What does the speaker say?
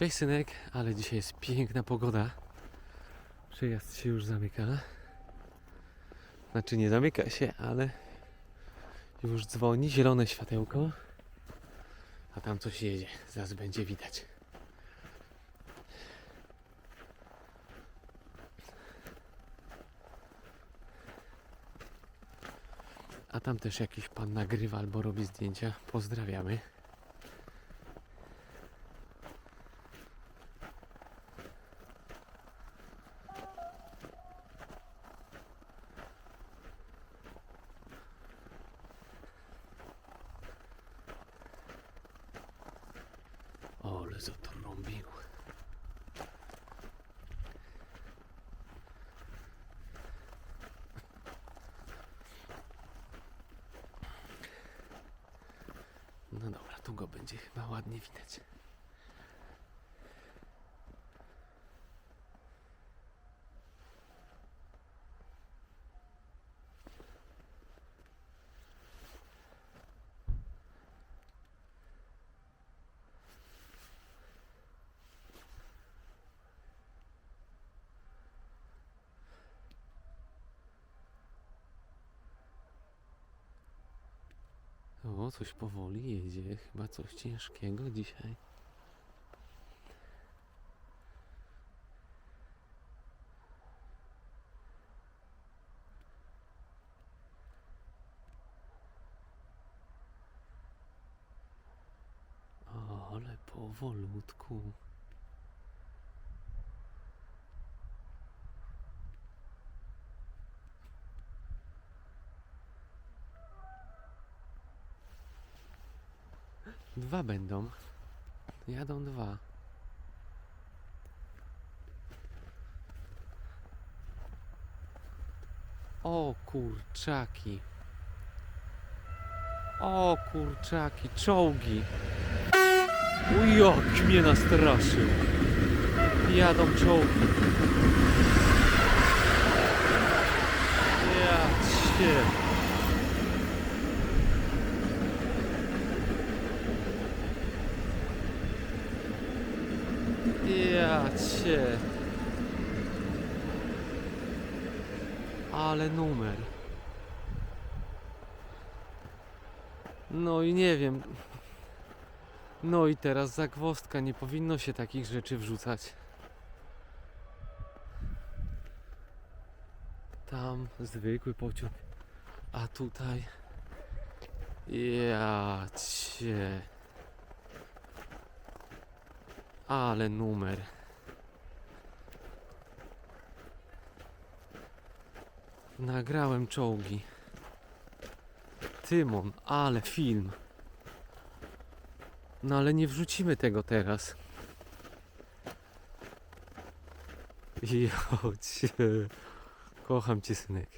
Cześć synek, ale dzisiaj jest piękna pogoda. Przejazd się już zamyka. Znaczy nie zamyka się, ale już dzwoni zielone światełko. A tam coś jedzie, zaraz będzie widać. A tam też jakiś pan nagrywa albo robi zdjęcia. Pozdrawiamy. O, ale zatrąbił. No dobra, tu go będzie chyba ładnie widać. Coś powoli jedzie. Chyba coś ciężkiego dzisiaj. Ale powolutku. Dwa będą. Jadą dwa. O kurczaki. O kurczaki, czołgi. Uj, jak mnie nastraszył. Jadą czołgi. Ja. Ja cię. Ale numer. No i nie wiem. No i teraz zagwozdka. Nie powinno się takich rzeczy wrzucać. Tam zwykły pociąg. A tutaj. Ja cię. Ale numer. Nagrałem czołgi. Tymon, ale film. No ale nie wrzucimy tego teraz. Jo cię. Kocham cię, synek.